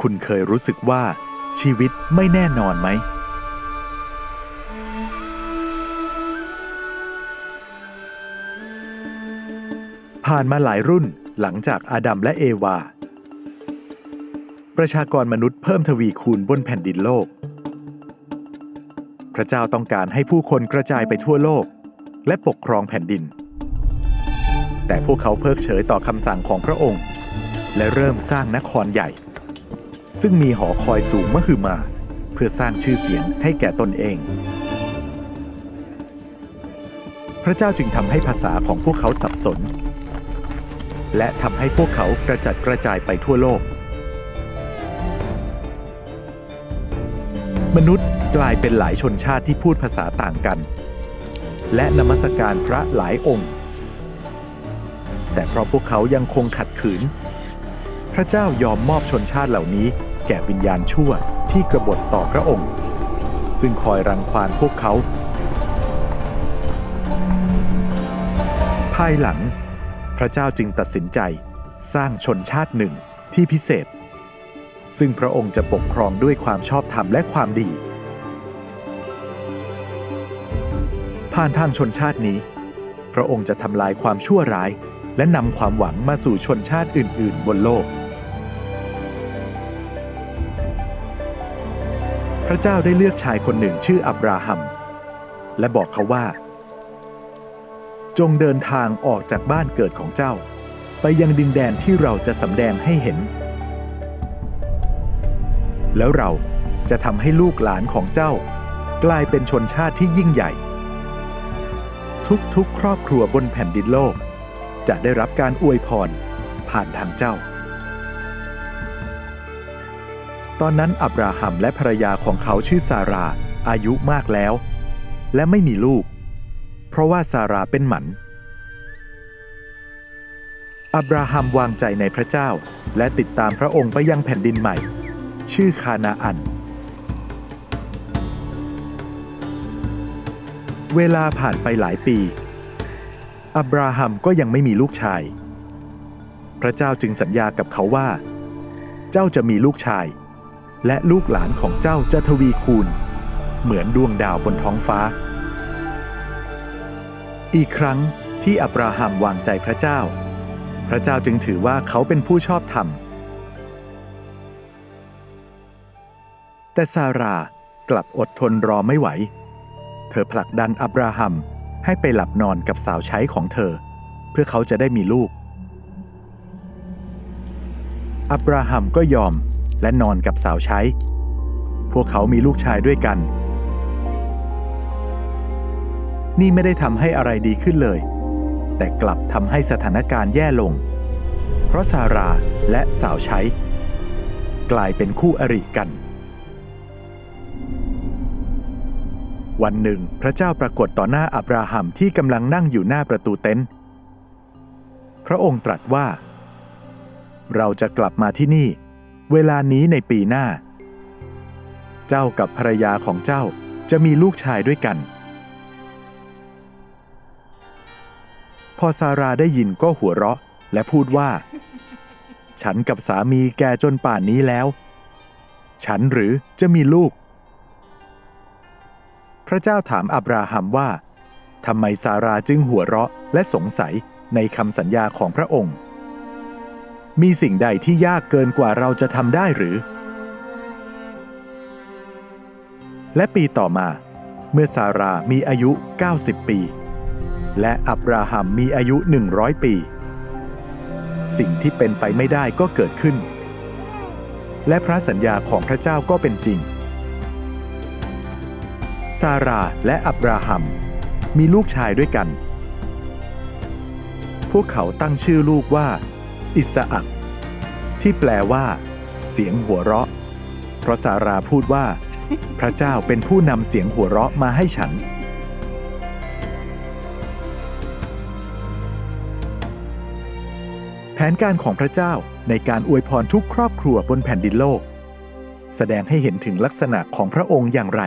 คุณเคยรู้สึกว่าชีวิตไม่แน่นอนไหม ผ่านมาหลายรุ่นหลังจากอาดัมและเอวา ประชากรมนุษย์เพิ่มทวีคูณบนแผ่นดินโลก พระเจ้าต้องการให้ผู้คนกระจายไปทั่วโลก และปกครองแผ่นดิน แต่พวกเขาเพิกเฉยต่อคำสั่งของพระองค์ และเริ่มสร้างนครใหญ่ ซึ่งมีหอคอยสูงมหึมา เพื่อสร้างชื่อเสียงให้แก่ตนเอง พระเจ้าจึงทำให้ภาษาของพวกเขาสับสน และทำให้พวกเขากระจัดกระจายไปทั่วโลก มนุษย์กลายเป็นหลายชนชาติที่พูดภาษาต่างกัน และนมัสการพระหลายองค์ แต่เพราะพวกเขายังคงขัดขืน พระเจ้ายอมมอบชนชาติเหล่านี้ แก่วิญญาณชั่วที่กบฏต่อพระองค์ ซึ่งคอยรังควานพวกเขา ภายหลัง พระเจ้าจึงตัดสินใจสร้างชนชาติหนึ่งที่พิเศษ ซึ่งพระองค์จะปกครองด้วยความชอบธรรมและความดี ผ่านทางชนชาตินี้ พระองค์จะทำลายความชั่วร้ายและนำความหวังมาสู่ชนชาติอื่น ๆ บนโลก พระเจ้าได้เลือกชายคนหนึ่งชื่ออับราฮัม และบอกเขาว่า จงเดินทางออกจากบ้านเกิดของเจ้า ไปยังดินแดนที่เราจะสำแดงให้เห็น แล้วเราจะทำให้ลูกหลานของเจ้า กลายเป็นชนชาติที่ยิ่งใหญ่ ทุกๆ ครอบครัวบนแผ่นดินโลก จะได้รับการอวยพรผ่านทางเจ้า ตอนนั้นอับราฮัมและภรรยาของเขาชื่อซารา อายุมากแล้ว และไม่มีลูก เพราะว่าซาราเป็นหมัน อับราฮัมวางใจในพระเจ้า และติดตามพระองค์ไปยังแผ่นดินใหม่ ชื่อคานาอัน เวลาผ่านไปหลายปี อับราฮัมก็ยังไม่มีลูกชาย พระเจ้าจึงสัญญากับเขาว่า เจ้าจะมีลูกชาย และลูกหลานของเจ้าจะทวีคูณ เหมือนดวงดาวบนท้องฟ้า อีกครั้งที่อับราฮัมวางใจพระเจ้า พระเจ้าจึงถือว่าเขาเป็นผู้ชอบธรรม แต่ซารากลับอดทนรอไม่ไหว เธอผลักดันอับราฮัมให้ไปหลับนอนกับสาวใช้ของเธอ เพื่อเขาจะได้มีลูก อับราฮัมก็ยอม และนอนกับสาวใช้ พวกเขามีลูกชายด้วยกัน นี่ไม่ได้ทำให้อะไรดีขึ้นเลย แต่กลับทำให้สถานการณ์แย่ลง เพราะซาราและสาวใช้ กลายเป็นคู่อริกัน วันหนึ่งพระเจ้าปรากฏต่อหน้าอับราฮัมที่กำลังนั่งอยู่หน้าประตูเต็นท์พระองค์ตรัสว่า เราจะกลับมาที่นี่ เวลานี้ในปีหน้า เจ้ากับภรรยาของเจ้าจะมีลูกชายด้วยกัน พอซาราได้ยินก็หัวเราะและพูดว่า ฉันกับสามีแก่จนป่านนี้แล้ว ฉันหรือจะมีลูก พระเจ้าถามอับราฮัมว่าทำไมซาราจึงหัวเราะและสงสัยในคำสัญญาของพระองค์ มีสิ่งใดที่ยากเกินกว่าเราจะทำได้หรือ และปีต่อมา เมื่อซารามีอายุ 90 ปี และอับราฮัมมีอายุ 100 ปี สิ่งที่เป็นไปไม่ได้ก็เกิดขึ้น และพระสัญญาของพระเจ้าก็เป็นจริง ซาราและอับราฮัมมีลูกชายด้วยกัน พวกเขาตั้งชื่อลูกว่า อิสอักที่แปลว่า เสียงหัวเราะ เพราะซาราพูดว่า พระเจ้าเป็นผู้นำเสียงหัวเราะมาให้ฉัน แผนการของพระเจ้าในการอวยพรทุกครอบครัวบนแผ่นดินโลก แสดงให้เห็นถึงลักษณะของพระองค์อย่างไร